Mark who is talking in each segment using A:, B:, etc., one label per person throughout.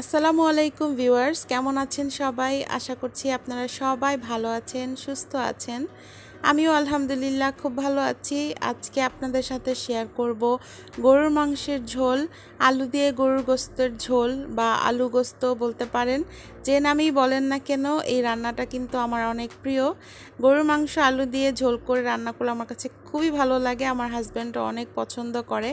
A: আসসালামু আলাইকুম ভিউয়ার্স কেমন আছেন সবাই? আশা করছি আপনারা সবাই ভালো আছেন সুস্থ আছেন। আমিও আলহামদুলিল্লাহ খুব ভালো আছি। আজকে আপনাদের সাথে শেয়ার করব গরুর মাংসের ঝোল, আলু দিয়ে গরুর গোস্তের ঝোল বা আলু গোস্ত বলতে পারেন। যে নামেই বলেন না কেন, এই রান্নাটা কিন্তু আমার অনেক প্রিয়। গরুর মাংস, আলু দিয়ে ঝোল করে রান্না করলে আমার কাছে খুবই ভালো লাগে। আমার হাজব্যান্ডও অনেক পছন্দ করে।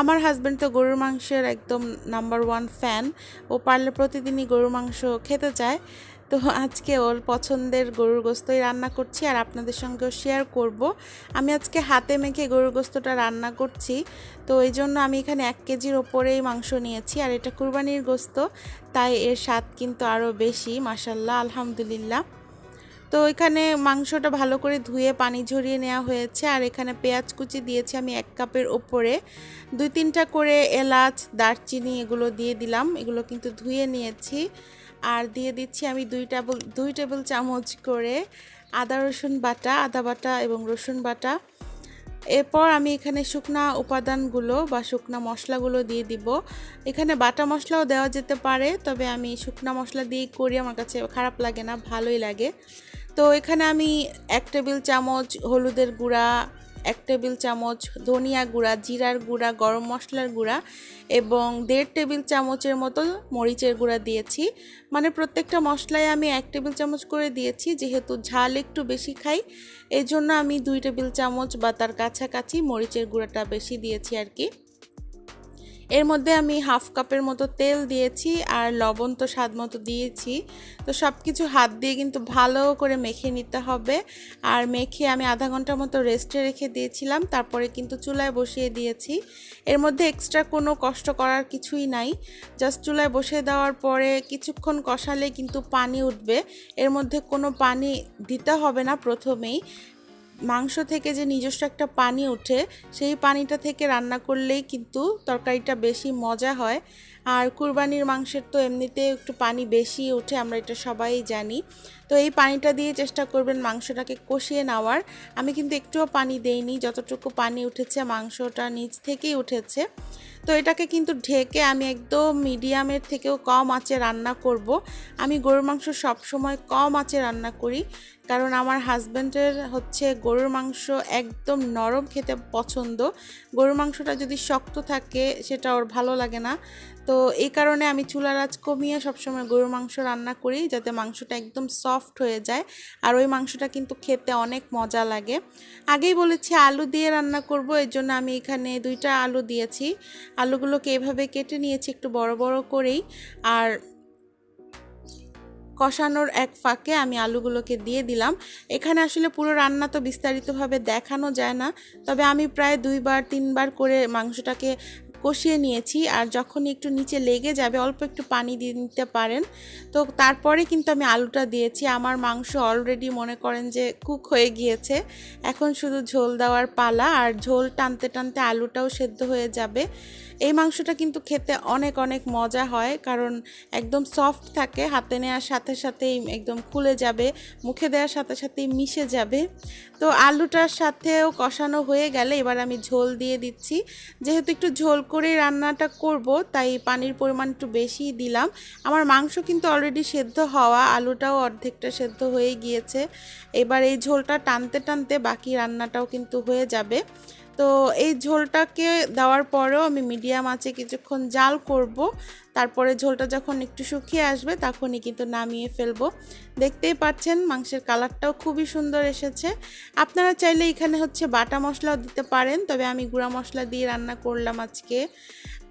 A: আমার হাজব্যান্ড তো গরুর মাংসের একদম নাম্বার ওয়ান ফ্যান ও পারলে প্রতিদিনই গরুর মাংস খেতে চায়। তো আজকে ওর পছন্দের গরুর গোস্তই রান্না করছি আর আপনাদের সঙ্গেও শেয়ার করব। আমি আজকে হাতে মেখে গরুর গোস্তটা রান্না করছি। তো এই জন্য আমি এখানে এক কেজির ওপরেই মাংস নিয়েছি আর এটা কুরবানির গোস্ত, তাই এর স্বাদ কিন্তু আরও বেশি মাসাল্লাহ আলহামদুলিল্লাহ। তো এখানে মাংসটা ভালো করে ধুয়ে পানি ঝরিয়ে নেওয়া হয়েছে আর এখানে পেঁয়াজ কুচি দিয়েছি আমি এক কাপের ওপরে। দুই তিনটা করে এলাচ, দারচিনি এগুলো দিয়ে দিলাম, এগুলো কিন্তু ধুয়ে নিয়েছি। আর দিয়ে দিচ্ছি আমি দুই টেবিল দুই টেবিল চামচ করে আদা, রসুন বাটা, আদা বাটা এবং রসুন বাটা। এরপর আমি এখানে শুকনা উপাদানগুলো বা শুকনা মশলাগুলো দিয়ে দিব। এখানে বাটা মশলাও দেওয়া যেতে পারে, তবে আমি শুকনা মশলা দিয়েই করি, আমার কাছে খারাপ লাগে না, ভালোই লাগে। তো এখানে আমি এক টেবিল চামচ হলুদের গুঁড়া এক টেবিল চামচ ধনিয়া গুঁড়া, জিরার গুঁড়া, গরম মশলার গুঁড়া এবং দেড় টেবিল চামচের মতো মরিচের গুঁড়া দিয়েছি। মানে প্রত্যেকটা মশলায় আমি এক টেবিল চামচ করে দিয়েছি, যেহেতু ঝাল একটু বেশি খাই এই জন্য আমি দুই টেবিল চামচ বা তার কাছাকাছি মরিচের গুঁড়াটা বেশি দিয়েছি আর কি। এর মধ্যে আমি হাফ কাপের মতো তেল দিয়েছি আর লবণ তো স্বাদ মতো দিয়েছি। তো সব কিছু হাত দিয়ে কিন্তু ভালো করে মেখে নিতে হবে। আর মেখে আমি আধা ঘণ্টার মতো রেস্টে রেখে দিয়েছিলাম, তারপরে কিন্তু চুলায় বসিয়ে দিয়েছি। এর মধ্যে এক্সট্রা কোনো কষ্ট করার কিছুই নাই। জাস্ট চুলায় বসিয়ে দেওয়ার পরে কিছুক্ষণ কষালে কিন্তু পানি উঠবে। এর মধ্যে কোনো পানি দিতে হবে না প্রথমেই। মাংস থেকে যে নিজস্ব একটা পানি ওঠে, সেই পানিটা থেকে রান্না করলেই কিন্তু তরকারিটা বেশি মজা হয়। আর কুরবানির মাংসের তো এমনিতে একটু পানি বেশি ওঠে, আমরা এটা সবাই জানি। তো এই পানিটা দিয়ে চেষ্টা করবেন মাংসটাকে কষিয়ে নেওয়ার। আমি কিন্তু একটুও পানি দেইনি, যতটুকু পানি উঠেছে মাংসটা নিচ থেকেই উঠেছে। তো এটাকে কিন্তু ঢেকে আমি একদম মিডিয়ামের থেকেও কম আঁচে রান্না করব। আমি গরুর মাংস সবসময় কম আঁচে রান্না করি, কারণ আমার হাজব্যান্ডের হচ্ছে গরুর মাংস একদম নরম খেতে পছন্দ। গরুর মাংসটা যদি শক্ত থাকে, সেটা ওর ভালো লাগে না। তো এই কারণে আমি চুলার আঁচ কমিয়ে সবসময় গরুর মাংস রান্না করি যাতে মাংসটা একদম সফট হয়ে যায়। আর ওই মাংসটা কিন্তু খেতে অনেক মজা লাগে। আগেই বলেছি আলু দিয়ে রান্না করব, এর জন্য আমি এখানে দুইটা আলু দিয়েছি। আলুগুলোকে এভাবে কেটে নিয়েছি একটু বড় বড় করেই। আর কষানোর এক ফাঁকে আমি আলুগুলোকে দিয়ে দিলাম। এখানে আসলে পুরো রান্না তো বিস্তারিতভাবে দেখানো যায় না। তবে আমি প্রায় দুইবার, তিনবার করে মাংসটাকে কষিয়ে নিয়েছি আর যখন একটু নিচে লেগে যাবে, অল্প একটু পানি দিয়ে নিতে পারেন। তো তারপরে কিন্তু আমি আলুটা দিয়েছি। আমার মাংস অলরেডি মনে করেন যে কুক হয়ে গিয়েছে। এখন শুধু ঝোল দেওয়ার পালা আর ঝোল টানতে টানতে আলুটাও সেদ্ধ হয়ে যাবে। এই মাংসটা কিন্তু খেতে অনেক অনেক মজা হয়, কারণ একদম সফট থাকে, হাতে নেওয়ার সাথে সাথেই একদম খুলে যাবে, মুখে দেওয়ার সাথে সাথেই মিশে যাবে। তো আলুটার সাথেও কষানো হয়ে গেলে এবার আমি ঝোল দিয়ে দিচ্ছি। যেহেতু একটু ঝোল করে রান্নাটা করব, তাই পানির পরিমাণ একটু বেশি দিলাম। আমার মাংস কিন্তু অলরেডি সেদ্ধ হওয়া, আলুটাও অর্ধেকটা সেদ্ধ হয়ে গিয়েছে। এবার এই ঝোলটা টানতে টানতে বাকি রান্নাটাও কিন্তু হয়ে যাবে। তো এই ঝোলটাকে দেওয়ার পরেও আমি মিডিয়াম আছে কিছুক্ষণ জাল করব। তারপরে ঝোলটা যখন একটু শুকিয়ে আসবে, তখনই কিন্তু নামিয়ে ফেলব। দেখতেই পাচ্ছেন, মাংসের কালারটাও খুবই সুন্দর এসেছে। আপনারা চাইলে এখানে হচ্ছে বাটা মশলাও দিতে পারেন, তবে আমি গুঁড়া মশলা দিয়ে রান্না করলাম আজকে।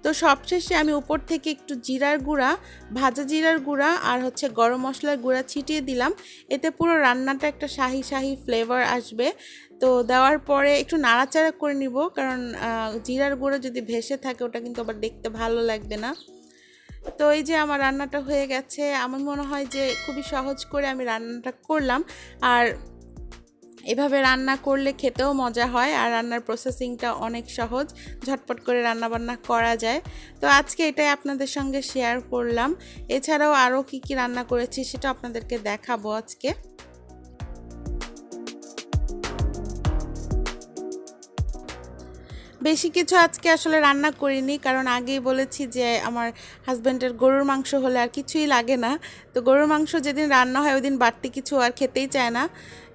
A: তো সবশেষে আমি উপর থেকে একটু জিরার গুঁড়া, ভাজা জিরার গুঁড়া আর হচ্ছে গরম মশলার গুঁড়া ছিটিয়ে দিলাম। এতে পুরো রান্নাটা একটা শাহি শাহি ফ্লেভার আসবে। তো দেওয়ার পরে একটু নাড়াচাড়া করে নিব, কারণ জিরার গুঁড়ো যদি ভেসে থাকে ওটা কিন্তু আবার দেখতে ভালো লাগবে না। তো এই যে আমার রান্নাটা হয়ে গেছে, আমার মনে হয় যে খুবই সহজ করে আমি রান্নাটা করলাম। আর এভাবে রান্না করলে খেতেও মজা হয়, আর রান্নার প্রসেসিংটা অনেক সহজ, ঝটপট করে রান্না বান্না করা যায়। তো আজকে এটাই আপনাদের সঙ্গে শেয়ার করলাম। এছাড়াও আরও কি কি রান্না করেছি সেটা আপনাদেরকে দেখাবো আজকে। বেশি কিছু আজকে আসলে রান্না করিনি, কারণ আগেই বলেছি যে আমার হাজব্যান্ডের গরুর মাংস হলে আর কিছুই লাগে না। তো গরুর মাংস যেদিন রান্না হয় ওই দিন বাড়তি কিছু আর খেতেই চায় না।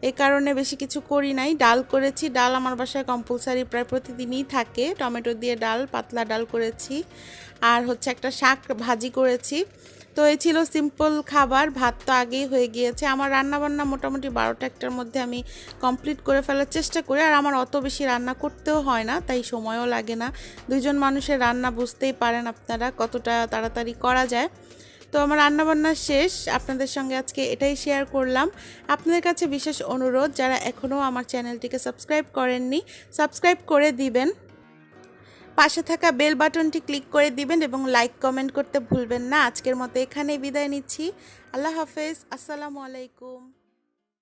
A: এ কারণে বেশি কিছু করি নাই। ডাল করেছি, ডাল আমার বাসায় কম্পালসারি প্রায় প্রতিদিনই থাকে। টমেটো দিয়ে ডাল, পাতলা ডাল করেছি। আর হচ্ছে একটা শাক ভাজি করেছি। তো এই ছিল সিম্পল খাবার। ভাত তো আগেই হয়ে গিয়েছে। আমার রান্না বান্না মোটামুটি বারোটা একটার মধ্যে আমি কমপ্লিট করে ফেলার চেষ্টা করি। আর আমার অত বেশি রান্না করতেও হয় না, তাই সময়ও লাগে না। দুজন মানুষের রান্না বুঝতেই পারেন আপনারা কতটা তাড়াতাড়ি করা যায়। তো আমার রান্নাবান্না শেষ। আপনাদের সঙ্গে আজকে এটাই শেয়ার করলাম। আপনাদের কাছে বিশেষ অনুরোধ, যারা এখনও আমার চ্যানেলটিকে সাবস্ক্রাইব করেননি সাবস্ক্রাইব করে দিবেন। পাশে থাকা বেল বাটনটি ক্লিক করে দিবেন এবং লাইক কমেন্ট করতে ভুলবেন না। আজকের মতো এখানেই বিদায় নিচ্ছি। আল্লাহ হাফেজ। আসসালামু আলাইকুম।